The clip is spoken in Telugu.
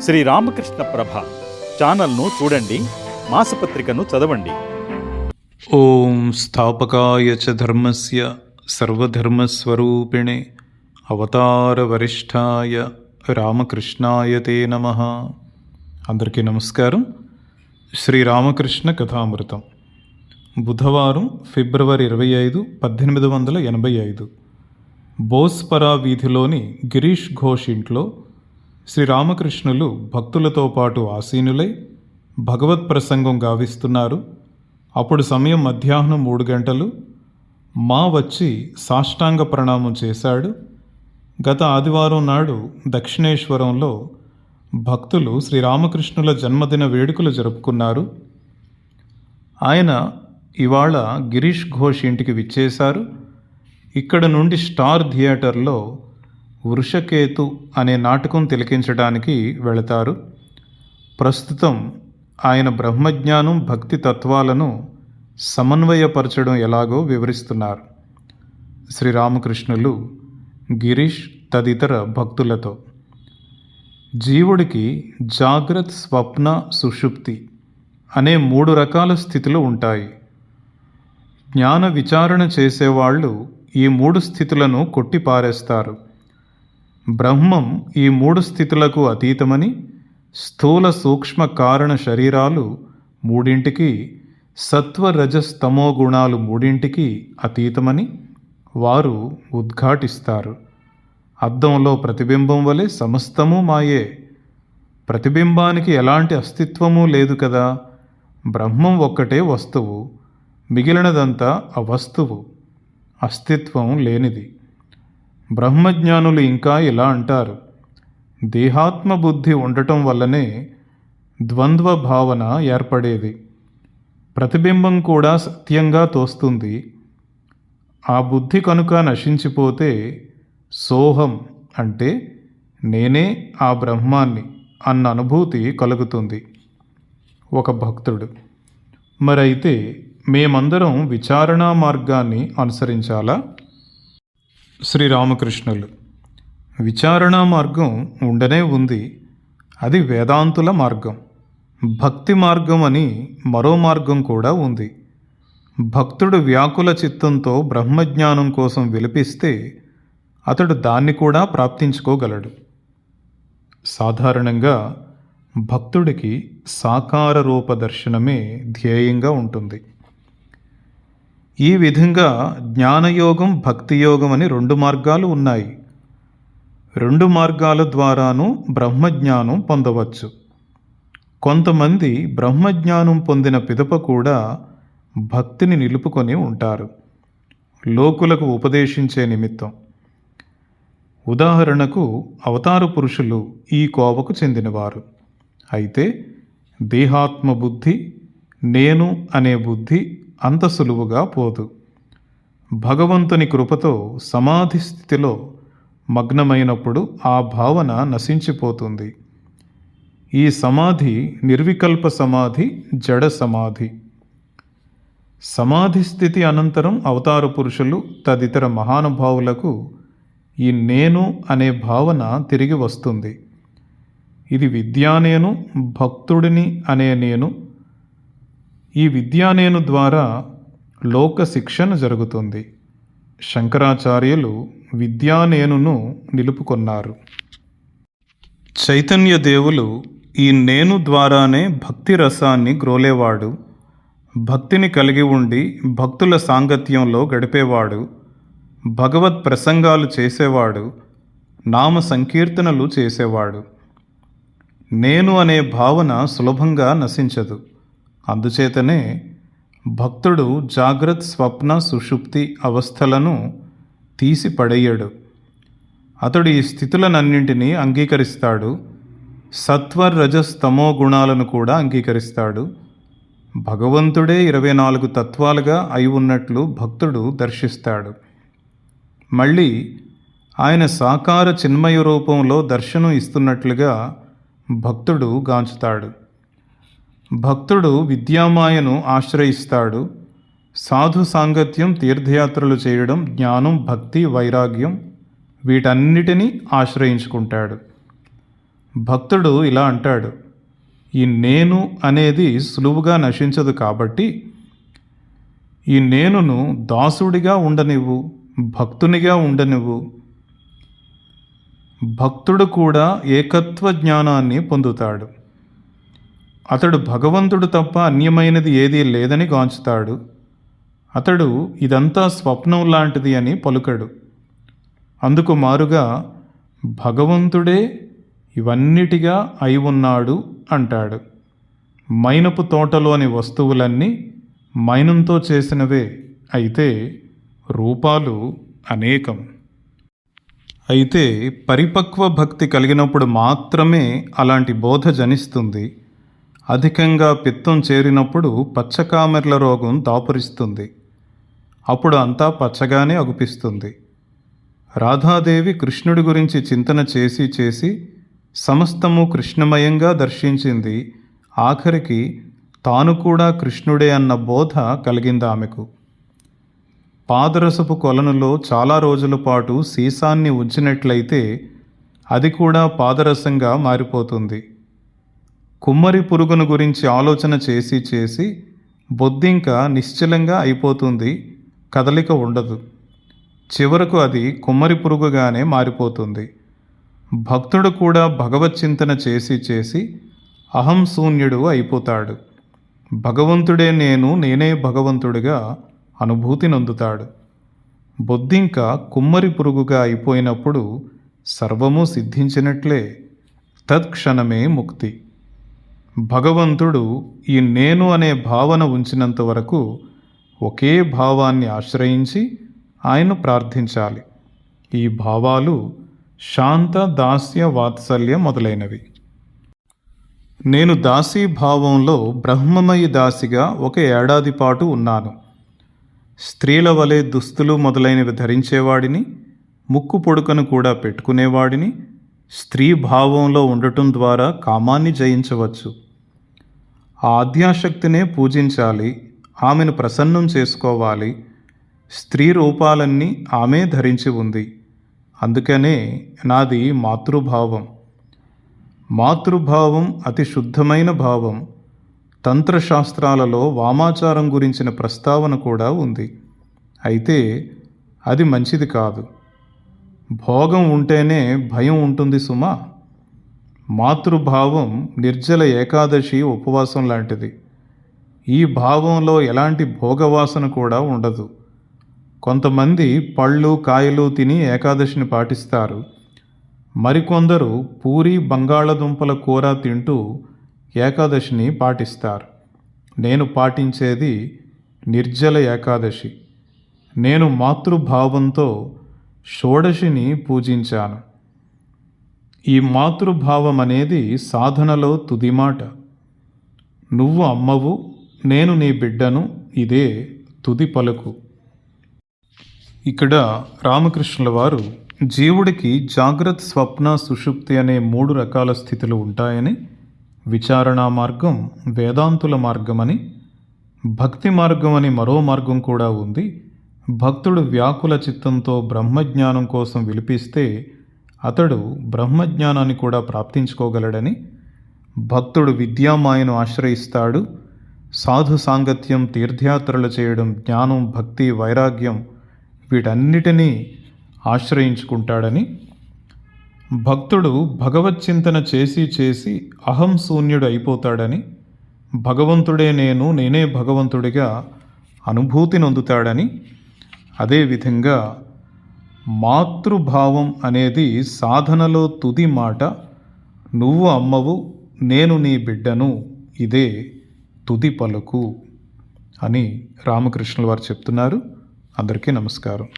శ్రీ రామకృష్ణ ప్రభ ఛానల్ను చూడండి మాసపత్రికను చదవండి. ఓం స్థాపకాయ చ ధర్మస్య సర్వధర్మస్వరూపిణే అవతారవరిష్ఠాయ రామకృష్ణాయ తే నమ. అందరికీ నమస్కారం. శ్రీ రామకృష్ణ కథామృతం. బుధవారం ఫిబ్రవరి ఇరవై ఐదు పద్దెనిమిది వందల ఎనభై ఐదు. బోస్పరా వీధిలోని గిరీష్ ఘోష్ ఇంట్లో శ్రీరామకృష్ణులు భక్తులతో పాటు ఆసీనులై భగవత్ ప్రసంగం గావిస్తున్నారు. అప్పుడు సమయం మధ్యాహ్నం మూడు గంటలు. మా వచ్చి సాష్టాంగ ప్రణామం చేశాడు. గత ఆదివారం నాడు దక్షిణేశ్వరంలో భక్తులు శ్రీరామకృష్ణుల జన్మదిన వేడుకలు జరుపుకున్నారు. ఆయన ఇవాళ గిరీష్ ఘోష్ ఇంటికి విచ్చేశారు. ఇక్కడ నుండి స్టార్ థియేటర్లో వృషకేతు అనే నాటకం తిలకించడానికి వెళతారు. ప్రస్తుతం ఆయన బ్రహ్మజ్ఞానం భక్తి తత్వాలను సమన్వయపరచడం ఎలాగో వివరిస్తున్నారు. శ్రీరామకృష్ణులు గిరీష్ తదితర భక్తులతో. జీవుడికి జాగ్రత్ స్వప్న సుషుప్తి అనే మూడు రకాల స్థితులు ఉంటాయి. జ్ఞాన విచారణ చేసేవాళ్ళు ఈ మూడు స్థితులను కొట్టిపారేస్తారు. బ్రహ్మం ఈ మూడు స్థితులకు అతీతమని స్థూల సూక్ష్మ కారణ శరీరాలు మూడింటికి సత్వరజస్తమో గుణాలు మూడింటికి అతీతమని వారు ఉద్ఘాటిస్తారు. అద్దంలో ప్రతిబింబం వలె సమస్తము మాయే. ప్రతిబింబానికి ఎలాంటి అస్తిత్వము లేదు కదా. బ్రహ్మం ఒక్కటే వస్తువు మిగిలినదంతా అవస్తువు అస్తిత్వం లేనిది. బ్రహ్మజ్ఞానులు ఇంకా ఇలా అంటారు. దేహాత్మ బుద్ధి ఉండటం వల్లనే ద్వంద్వ భావన ఏర్పడేది. ప్రతిబింబం కూడా సత్యంగా తోస్తుంది. ఆ బుద్ధి కనుక నశించిపోతే సోహం అంటే నేనే ఆ బ్రహ్మాన్ని అన్న అనుభూతి కలుగుతుంది. ఒక భక్తుడు. మరైతే మేమందరం విచారణా మార్గాన్ని అనుసరించాలా? శ్రీరామకృష్ణులు. విచారణా మార్గం ఉండనే ఉంది. అది వేదాంతుల మార్గం. భక్తి మార్గం అని మరో మార్గం కూడా ఉంది. భక్తుడు వ్యాకుల చిత్తంతో బ్రహ్మజ్ఞానం కోసం విలపిస్తే అతడు దాన్ని కూడా ప్రాప్తించుకోగలడు. సాధారణంగా భక్తుడికి సాకార రూప దర్శనమే ధ్యేయంగా ఉంటుంది. ఈ విధంగా జ్ఞానయోగం భక్తియోగం అని రెండు మార్గాలు ఉన్నాయి. రెండు మార్గాల ద్వారానూ బ్రహ్మజ్ఞానం పొందవచ్చు. కొంతమంది బ్రహ్మజ్ఞానం పొందిన పిదప కూడా భక్తిని నిలుపుకొని ఉంటారు. లోకులకు ఉపదేశించే నిమిత్తం. ఉదాహరణకు అవతార పురుషులు ఈ కోవకు చెందినవారు. అయితే దేహాత్మ బుద్ధి నేను అనే బుద్ధి అంత సులువుగా పోదు. భగవంతుని కృపతో సమాధి స్థితిలో మగ్నమైనప్పుడు ఆ భావన నశించిపోతుంది. ఈ సమాధి నిర్వికల్ప సమాధి జడ సమాధి. సమాధి స్థితి అనంతరం అవతార పురుషులు తదితర మహానుభావులకు ఈ నేను అనే భావన తిరిగి వస్తుంది. ఇది విద్యా నేను భక్తుడిని అనే నేను ఈ విద్యానేను ద్వారా లోక శిక్షణ జరుగుతుంది. శంకరాచార్యులు విద్యానేనును నిలుపుకొన్నారు. చైతన్య దేవులు ఈ నేను ద్వారానే భక్తి రసాన్ని గ్రోలేవాడు. భక్తిని కలిగి ఉండి భక్తుల సాంగత్యంలో గడిపేవాడు. భగవత్ ప్రసంగాలు చేసేవాడు. నామ సంకీర్తనలు చేసేవాడు. నేను అనే భావన సులభంగా నశించదు. అందుచేతనే భక్తుడు జాగ్రత్త స్వప్న సుషుప్తి అవస్థలను తీసి పడేయడు. అతడు ఈ స్థితులనన్నింటినీ అంగీకరిస్తాడు. సత్వ రజస్తమో గుణాలను కూడా అంగీకరిస్తాడు. భగవంతుడే ఇరవై నాలుగు తత్వాలుగా అయి ఉన్నట్లు భక్తుడు దర్శిస్తాడు. మళ్ళీ ఆయన సాకార చిన్మయ రూపంలో దర్శనం ఇస్తున్నట్లుగా భక్తుడు గాంచుతాడు. భక్తుడు విద్యామాయను ఆశ్రయిస్తాడు. సాధు సాంగత్యం తీర్థయాత్రలు చేయడం జ్ఞానం భక్తి వైరాగ్యం వీటన్నిటినీ ఆశ్రయించుకుంటాడు. భక్తుడు ఇలా అంటాడు ఈ నేను అనేది సులువుగా నశించదు కాబట్టి ఈ నేనును దాసుడిగా ఉండనివ్వు భక్తునిగా ఉండనివ్వు. భక్తుడు కూడా ఏకత్వ జ్ఞానాన్ని పొందుతాడు. అతడు భగవంతుడు తప్ప అన్యమైనది ఏదీ లేదని గాంచుతాడు. అతడు ఇదంతా స్వప్నం లాంటిది అని పలుకడు. అందుకు మారుగా భగవంతుడే ఇవన్నిటిగా అయి ఉన్నాడు అంటాడు. మైనపు తోటలోని వస్తువులన్నీ మైనంతో చేసినవే అయితే రూపాలు అనేకం. అయితే పరిపక్వ భక్తి కలిగినప్పుడు మాత్రమే అలాంటి బోధ జనిస్తుంది. అధికంగా పిత్తం చేరినప్పుడు పచ్చకామెర్ల రోగం దాపురిస్తుంది. అప్పుడు అంతా పచ్చగానే అగుపిస్తుంది. రాధాదేవి కృష్ణుడి గురించి చింతన చేసి చేసి సమస్తము కృష్ణమయంగా దర్శించింది. ఆఖరికి తాను కూడా కృష్ణుడే అన్న బోధ కలిగింది ఆమెకు. పాదరసపు కొలనులో చాలా రోజుల పాటు సీసాన్ని ఉంచినట్లయితే అది కూడా పాదరసంగా మారిపోతుంది. కుమ్మరి పురుగును గురించి ఆలోచన చేసి చేసి బొద్దింక నిశ్చలంగా అయిపోతుంది కదలిక ఉండదు. చివరకు అది కుమ్మరి పురుగుగానే మారిపోతుంది. భక్తుడు కూడా భగవత్ చింతన చేసి చేసి అహం శూన్యుడు అయిపోతాడు. భగవంతుడే నేను నేనే భగవంతుడిగా అనుభూతి నొందుతాడు. బొద్దింక కుమ్మరి పురుగుగా అయిపోయినప్పుడు సర్వము సిద్ధించినట్లే తత్క్షణమే ముక్తి. భగవంతుడు ఈ నేను అనే భావన ఉంచినంత వరకు ఒకే భావాన్ని ఆశ్రయించి ఆయన ప్రార్థించాలి. ఈ భావాలు శాంత దాస్య వాత్సల్య మొదలైనవి. నేను దాసీ భావంలో బ్రహ్మమయి దాసిగా ఒక ఏడాది పాటు ఉన్నాను. స్త్రీల వలె దుస్తులు మొదలైనవి ధరించేవాడిని ముక్కు పొడుకను కూడా పెట్టుకునేవాడిని స్త్రీ భావంలో ఉండటం ద్వారా కామాన్ని జయించవచ్చు. ఆద్యాశక్తినే పూజించాలి ఆమెను ప్రసన్నం చేసుకోవాలి. స్త్రీ రూపాలన్నీ ఆమె ధరించి ఉంది. అందుకనే నాది మాతృభావం. మాతృభావం అతి శుద్ధమైన భావం. తంత్రశాస్త్రాలలో వామాచారం గురించిన ప్రస్తావన కూడా ఉంది. అయితే అది మంచిది కాదు. భోగం ఉంటేనే భయం ఉంటుంది సుమా. మాతృభావం నిర్జల ఏకాదశి ఉపవాసం లాంటిది. ఈ భావంలో ఎలాంటి భోగవాసన కూడా ఉండదు. కొంతమంది పళ్ళు కాయలు తిని ఏకాదశిని పాటిస్తారు. మరికొందరు పూరి బంగాళదుంపల కూర తింటూ ఏకాదశిని పాటిస్తారు. నేను పాటించేది నిర్జల ఏకాదశి. నేను మాతృభావంతో షోడశిని పూజించాను. ఈ మాతృభావం అనేది సాధనలో తుది మాట నువ్వు అమ్మవు నేను నీ బిడ్డను ఇదే తుది పలుకు. ఇక్కడ రామకృష్ణుల వారు జీవుడికి జాగ్రత్త స్వప్న సుషుప్తి అనే మూడు రకాల స్థితులు ఉంటాయని విచారణా మార్గం వేదాంతుల మార్గమని భక్తి మార్గం అని మరో మార్గం కూడా ఉంది. భక్తుడు వ్యాకుల చిత్తంతో బ్రహ్మజ్ఞానం కోసం విలిపిస్తే అతడు బ్రహ్మజ్ఞానాన్ని కూడా ప్రాప్తించుకోగలడని భక్తుడు విద్యామాయను ఆశ్రయిస్తాడు సాధు సాంగత్యం తీర్థయాత్రలు చేయడం జ్ఞానం భక్తి వైరాగ్యం వీటన్నిటినీ ఆశ్రయించుకుంటాడని భక్తుడు భగవచ్చింతన చేసి చేసి అహం శూన్యుడు అయిపోతాడని భగవంతుడే నేను నేనే భగవంతుడిగా అనుభూతి నొందుతాడని అదేవిధంగా మాతృభావం అనేది సాధనలో తుది మాట. నువ్వు అమ్మవు నేను నీ బిడ్డను. ఇదే తుది పలుకు అని రామకృష్ణుల వారు చెప్తున్నారు. అందరికీ నమస్కారం.